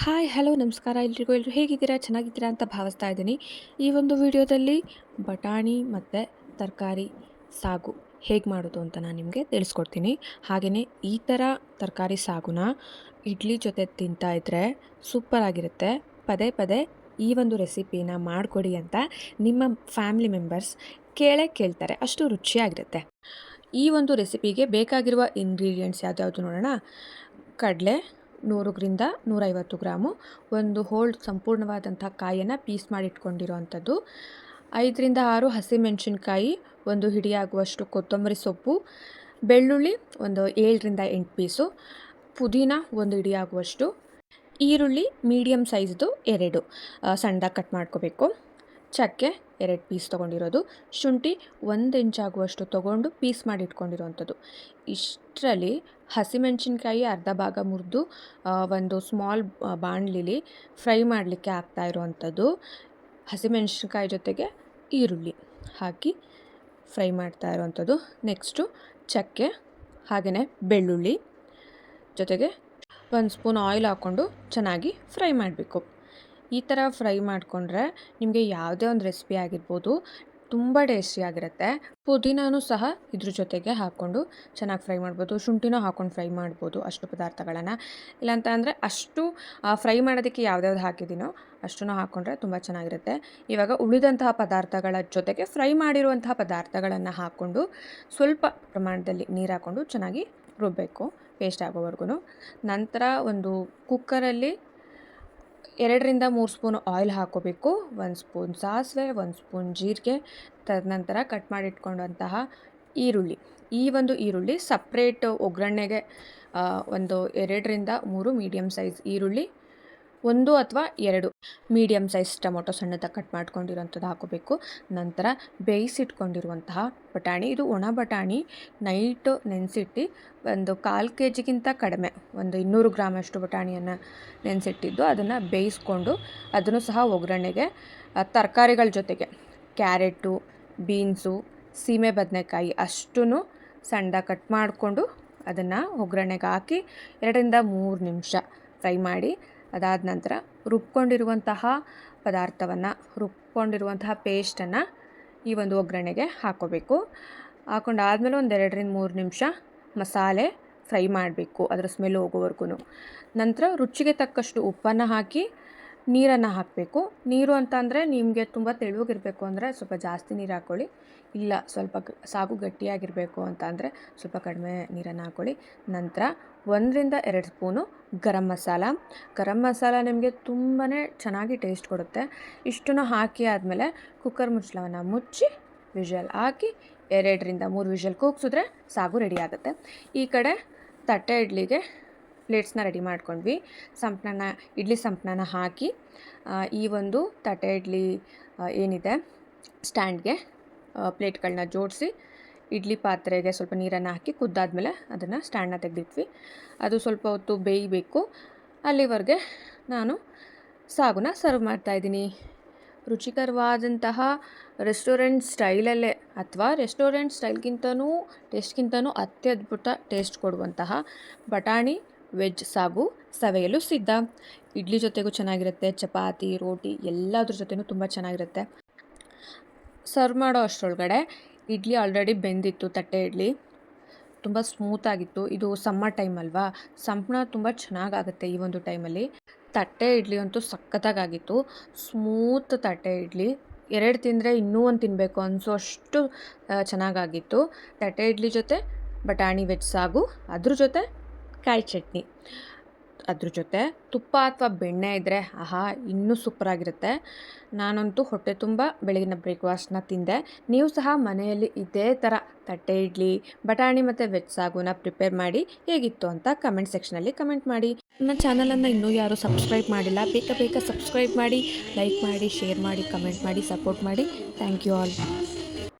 Hi hello ನಮಸ್ಕಾರ. ಎಲ್ರಿಗೂ ಎಲ್ಲರೂ ಹೇಗಿದ್ದೀರಾ? ಚೆನ್ನಾಗಿದ್ದೀರಾ ಅಂತ ಭಾವಿಸ್ತಾ ಇದ್ದೀನಿ. ಈ ಒಂದು ವಿಡಿಯೋದಲ್ಲಿ ಬಟಾಣಿ ಮತ್ತು ತರಕಾರಿ ಸಾಗು ಹೇಗೆ ಮಾಡೋದು ಅಂತ ನಾನು ನಿಮಗೆ ತಿಳಿಸ್ಕೊಡ್ತೀನಿ. ಹಾಗೆಯೇ ಈ ಥರ ತರಕಾರಿ ಸಾಗುನ ಇಡ್ಲಿ ಜೊತೆ ತಿಂತಾ ಇದ್ದರೆ ಸೂಪರಾಗಿರುತ್ತೆ ಪದೇ ಪದೇ ಈ ಒಂದು ರೆಸಿಪಿನ ಮಾಡಿಕೊಡಿ ಅಂತ ನಿಮ್ಮ ಫ್ಯಾಮಿಲಿ ಮೆಂಬರ್ಸ್ ಕೇಳೇ ಕೇಳ್ತಾರೆ. ಅಷ್ಟು ರುಚಿಯಾಗಿರುತ್ತೆ. ಈ ಒಂದು ರೆಸಿಪಿಗೆ ಬೇಕಾಗಿರುವ ಇಂಗ್ರೀಡಿಯೆಂಟ್ಸ್ ಯಾವುದ್ಯಾವುದು ನೋಡೋಣ. ಕಡಲೆ ನೂರರಿಂದ ನೂರೈವತ್ತು ಗ್ರಾಮು ಒಂದು ಹೋಲ್ಡ್ ಸಂಪೂರ್ಣವಾದಂಥ ಕಾಯನ್ನು ಪೀಸ್ ಮಾಡಿ ಇಟ್ಕೊಂಡಿರೋವಂಥದ್ದು ಐದರಿಂದ ಆರು ಹಸಿಮೆಣಸಿನ್ಕಾಯಿ, ಒಂದು ಹಿಡಿಯಾಗುವಷ್ಟು ಕೊತ್ತಂಬರಿ ಸೊಪ್ಪು, ಬೆಳ್ಳುಳ್ಳಿ ಒಂದು ಏಳರಿಂದ ಎಂಟು ಪೀಸು, ಪುದೀನ ಒಂದು ಹಿಡಿಯಾಗುವಷ್ಟು, ಈರುಳ್ಳಿ ಮೀಡಿಯಮ್ ಸೈಜ್ದು ಎರಡು ಸಣ್ಣದಾಗಿ ಕಟ್ ಮಾಡ್ಕೋಬೇಕು. ಚಕ್ಕೆ, ಎರಡು ಪೀಸ್ ತೊಗೊಂಡಿರೋದು. ಶುಂಠಿ ಒಂದು ಇಂಚಾಗುವಷ್ಟು ತೊಗೊಂಡು ಪೀಸ್ ಮಾಡಿ ಇಟ್ಕೊಂಡಿರೋವಂಥದ್ದು ಇಷ್ಟರಲ್ಲಿ ಹಸಿಮೆಣಸಿನ್ಕಾಯಿ ಅರ್ಧ ಭಾಗ ಮುರಿದು ಒಂದು ಸ್ಮಾಲ್ ಬಾಣಲಿಲಿ ಫ್ರೈ ಮಾಡಲಿಕ್ಕೆ ಆಗ್ತಾ ಇರುವಂಥದ್ದು ಹಸಿಮೆಣಸಿನ್ಕಾಯಿ ಜೊತೆಗೆ ಈರುಳ್ಳಿ ಹಾಕಿ ಫ್ರೈ ಮಾಡ್ತಾ ಇರುವಂಥದ್ದು ನೆಕ್ಸ್ಟು ಚಕ್ಕೆ ಹಾಗೆಯೇ ಬೆಳ್ಳುಳ್ಳಿ ಜೊತೆಗೆ ಒಂದು ಸ್ಪೂನ್ ಆಯಿಲ್ ಹಾಕ್ಕೊಂಡು ಚೆನ್ನಾಗಿ ಫ್ರೈ ಮಾಡಬೇಕು. ಈ ಥರ ಫ್ರೈ ಮಾಡಿಕೊಂಡ್ರೆ ನಿಮಗೆ ಯಾವುದೇ ಒಂದು ರೆಸಿಪಿ ಆಗಿರ್ಬೋದು ತುಂಬ ಟೇಸ್ಟಿಯಾಗಿರುತ್ತೆ ಪುದೀನೂ ಸಹ ಇದ್ರ ಜೊತೆಗೆ ಹಾಕ್ಕೊಂಡು ಚೆನ್ನಾಗಿ ಫ್ರೈ ಮಾಡ್ಬೋದು. ಶುಂಠಿನೂ ಹಾಕ್ಕೊಂಡು ಫ್ರೈ ಮಾಡ್ಬೋದು ಅಷ್ಟು ಪದಾರ್ಥಗಳನ್ನು. ಇಲ್ಲಾಂತ ಅಂದರೆ ಅಷ್ಟು ಫ್ರೈ ಮಾಡೋದಕ್ಕೆ ಯಾವ್ದ್ಯಾವ್ದು ಹಾಕಿದ್ದೀನೋ ಅಷ್ಟನ್ನು ಹಾಕ್ಕೊಂಡ್ರೆ ತುಂಬ ಚೆನ್ನಾಗಿರುತ್ತೆ. ಇವಾಗ ಉಳಿದಂತಹ ಪದಾರ್ಥಗಳ ಜೊತೆಗೆ ಫ್ರೈ ಮಾಡಿರುವಂತಹ ಪದಾರ್ಥಗಳನ್ನು ಹಾಕ್ಕೊಂಡು ಸ್ವಲ್ಪ ಪ್ರಮಾಣದಲ್ಲಿ ನೀರು ಹಾಕ್ಕೊಂಡು ಚೆನ್ನಾಗಿ ರುಬ್ಬಬೇಕು ಪೇಸ್ಟ್ ಆಗೋವರೆಗೂ ನಂತರ ಒಂದು ಕುಕ್ಕರಲ್ಲಿ ಎರಡರಿಂದ ಮೂರು ಸ್ಪೂನ್ ಆಯಿಲ್ ಹಾಕೋಬೇಕು, ಒಂದು ಸ್ಪೂನ್ ಸಾಸಿವೆ, ಒಂದು ಸ್ಪೂನ್ ಜೀರಿಗೆ, ತದನಂತರ ಕಟ್ ಮಾಡಿಟ್ಕೊಂಡಂತಹ ಈರುಳ್ಳಿ. ಈ ಒಂದು ಈರುಳ್ಳಿ ಸಪ್ರೇಟ್ ಒಗ್ಗರಣೆಗೆ ಒಂದು ಎರಡರಿಂದ ಮೂರು ಮೀಡಿಯಮ್ ಸೈಜ್ ಈರುಳ್ಳಿ ಒಂದು ಅಥವಾ ಎರಡು. ಮೀಡಿಯಮ್ ಸೈಜ್ ಟೊಮೊಟೊ ಸಣ್ಣದಾಗಿ ಕಟ್ ಮಾಡ್ಕೊಂಡಿರೋಂಥದ್ದು ಹಾಕೋಬೇಕು. ನಂತರ ಬೇಯಿಸಿಟ್ಕೊಂಡಿರುವಂತಹ ಬಟಾಣಿ, ಇದು ಒಣ ಬಟಾಣಿ, ನೈಟು ನೆನೆಸಿಟ್ಟು, ಒಂದು ಕಾಲು ಕೆ ಜಿಗಿಂತ ಕಡಿಮೆ, ಒಂದು ಇನ್ನೂರು ಗ್ರಾಮಷ್ಟು ಬಟಾಣಿಯನ್ನು ನೆನೆಸಿಟ್ಟಿದ್ದು ಅದನ್ನು ಬೇಯಿಸ್ಕೊಂಡು ಅದನ್ನು ಸಹ ಒಗ್ಗರಣೆಗೆ ತರಕಾರಿಗಳ ಜೊತೆಗೆ, ಕ್ಯಾರೆಟು, ಬೀನ್ಸು, ಸೀಮೆ ಬದನೆಕಾಯಿ ಅಷ್ಟೂ ಸಣ್ಣದಾಗಿ ಕಟ್ ಮಾಡಿಕೊಂಡು ಅದನ್ನು ಒಗ್ಗರಣೆಗೆ ಹಾಕಿ, ಎರಡರಿಂದ ಮೂರು ನಿಮಿಷ ಫ್ರೈ ಮಾಡಿ ಅದಾದ ನಂತರ ರುಬ್ಕೊಂಡಿರುವಂತಹ ಪದಾರ್ಥವನ್ನು, ರುಬ್ಕೊಂಡಿರುವಂತಹ ಪೇಸ್ಟನ್ನು ಈ ಒಂದು ಒಗ್ಗರಣೆಗೆ ಹಾಕೋಬೇಕು. ಹಾಕೊಂಡಾದಮೇಲೆ ಒಂದು ಎರಡರಿಂದ ಮೂರು ನಿಮಿಷ ಮಸಾಲೆ ಫ್ರೈ ಮಾಡಬೇಕು, ಅದರ ಸ್ಮೆಲ್ ಹೋಗೋವರೆಗೂ ನಂತರ ರುಚಿಗೆ ತಕ್ಕಷ್ಟು ಉಪ್ಪನ್ನು ಹಾಕಿ ನೀರನ್ನು ಹಾಕಬೇಕು. ನೀರು ಅಂತ ಅಂದರೆ ನಿಮಗೆ ತುಂಬ ತೆಳುವಾಗಿರಬೇಕು ಅಂದರೆ ಸ್ವಲ್ಪ ಜಾಸ್ತಿ ನೀರು ಹಾಕ್ಕೊಳ್ಳಿ ಇಲ್ಲ ಸ್ವಲ್ಪ ಸಾಗು ಗಟ್ಟಿಯಾಗಿರಬೇಕು ಅಂತ ಅಂದರೆ ಸ್ವಲ್ಪ ಕಡಿಮೆ ನೀರನ್ನು ಹಾಕ್ಕೊಳ್ಳಿ ನಂತರ ಒಂದರಿಂದ ಎರಡು ಸ್ಪೂನು ಗರಂ ಮಸಾಲ. ಗರಂ ಮಸಾಲ ನಿಮಗೆ ತುಂಬಾ ಚೆನ್ನಾಗಿ ಟೇಸ್ಟ್ ಕೊಡುತ್ತೆ. ಇಷ್ಟನ್ನು ಹಾಕಿ ಆದಮೇಲೆ ಕುಕ್ಕರ್ ಮುಚ್ಚಳವನ್ನು ಮುಚ್ಚಿ ವಿಷಲ್ ಹಾಕಿ ಎರಡರಿಂದ ಮೂರು ವಿಷಲ್ ಕೂಗಿಸಿದ್ರೆ ಸಾಗು ರೆಡಿ ಆಗುತ್ತೆ. ಈ ಕಡೆ ತಟ್ಟೆ ಇಡ್ಲಿಗೆ ಪ್ಲೇಟ್ಸ್ನ ರೆಡಿ ಮಾಡ್ಕೊಂಡ್ವಿ. ಸಂಪಣನ ಇಡ್ಲಿ ಸಂಪಣನ ಹಾಕಿ ಈ ಒಂದು ತಟ್ಟೆ ಇಡ್ಲಿ ಏನಿದೆ, ಸ್ಟ್ಯಾಂಡ್ಗೆ ಪ್ಲೇಟ್ಗಳನ್ನ ಜೋಡಿಸಿ, ಇಡ್ಲಿ ಪಾತ್ರೆಗೆ ಸ್ವಲ್ಪ ನೀರನ್ನು ಹಾಕಿ ಕುದ್ದಾದಮೇಲೆ ಅದನ್ನು ಸ್ಟ್ಯಾಂಡನ್ನ ತೆಗೆದಿಟ್ವಿ. ಅದು ಸ್ವಲ್ಪ ಹೊತ್ತು ಬೇಯಬೇಕು. ಅಲ್ಲಿವರೆಗೆ ನಾನು ಸಾಗುನ ಸರ್ವ್ ಮಾಡ್ತಾಯಿದ್ದೀನಿ ರುಚಿಕರವಾದಂತಹ ರೆಸ್ಟೋರೆಂಟ್ ಸ್ಟೈಲಲ್ಲೇ ಅಥವಾ ರೆಸ್ಟೋರೆಂಟ್ ಸ್ಟೈಲ್ಗಿಂತನೂ ಟೇಸ್ಟ್ಗಿಂತನೂ ಅತ್ಯದ್ಭುತ ಟೇಸ್ಟ್ ಕೊಡುವಂತಹ ಬಟಾಣಿ ವೆಜ್ ಸಾಗು ಸವೆಯಲು ಸಿದ್ಧ. ಇಡ್ಲಿ ಜೊತೆಗೂ ಚೆನ್ನಾಗಿರುತ್ತೆ, ಚಪಾತಿ, ರೋಟಿ ಎಲ್ಲದ್ರ ಜೊತೆನೂ ತುಂಬ ಚೆನ್ನಾಗಿರುತ್ತೆ. ಸರ್ವ್ ಮಾಡೋ ಅಷ್ಟರೊಳಗಡೆ ಇಡ್ಲಿ ಆಲ್ರೆಡಿ ಬೆಂದಿತ್ತು ತಟ್ಟೆ ಇಡ್ಲಿ. ತುಂಬ ಸ್ಮೂತಾಗಿತ್ತು ಇದು ಸಮ್ಮರ್ ಟೈಮ್ ಅಲ್ವಾ? ಸಂಪಣ ತುಂಬ ಚೆನ್ನಾಗಾಗುತ್ತೆ ಈ ಒಂದು ಟೈಮಲ್ಲಿ ತಟ್ಟೆ ಇಡ್ಲಿ ಅಂತೂ ಸಖತ್ತಾಗಿತ್ತು ಸ್ಮೂತ್ ತಟ್ಟೆ ಇಡ್ಲಿ. ಎರಡು ತಿಂದರೆ ಇನ್ನೂ ಒಂದು ತಿನ್ನಬೇಕು ಅನಿಸೋ ಅಷ್ಟು ಚೆನ್ನಾಗಾಗಿತ್ತು. ತಟ್ಟೆ ಇಡ್ಲಿ ಜೊತೆ ಬಟಾಣಿ ವೆಜ್ ಸಾಗು. ಅದ್ರ ಜೊತೆ ಕಾಯಿ ಚಟ್ನಿ. ಅದ್ರ ಜೊತೆ ತುಪ್ಪ ಅಥವಾ ಬೆಣ್ಣೆ ಇದ್ದರೆ ಆಹಾ, ಇನ್ನೂ ಸೂಪರಾಗಿರುತ್ತೆ ನಾನಂತೂ ಹೊಟ್ಟೆ ತುಂಬ ಬೆಳಗಿನ ಬ್ರೇಕ್ಫಾಸ್ಟ್ನ ತಿಂದೆ. ನೀವು ಸಹ ಮನೆಯಲ್ಲಿ ಇದೇ ಥರ ತಟ್ಟೆ ಇಡ್ಲಿ, ಬಟಾಣಿ ಮತ್ತು ವೆಜ್ ಸಾಗುನ ಪ್ರಿಪೇರ್ ಮಾಡಿ ಹೇಗಿತ್ತು ಅಂತ ಕಮೆಂಟ್ ಸೆಕ್ಷನಲ್ಲಿ ಕಮೆಂಟ್ ಮಾಡಿ. ನನ್ನ ಚಾನಲನ್ನು ಇನ್ನೂ ಯಾರೂ ಸಬ್ಸ್ಕ್ರೈಬ್ ಮಾಡಿಲ್ಲ, ಬೇಗ ಬೇಗ ಸಬ್ಸ್ಕ್ರೈಬ್ ಮಾಡಿ, ಲೈಕ್ ಮಾಡಿ, ಶೇರ್ ಮಾಡಿ, ಕಮೆಂಟ್ ಮಾಡಿ, ಸಪೋರ್ಟ್ ಮಾಡಿ. Thank you all.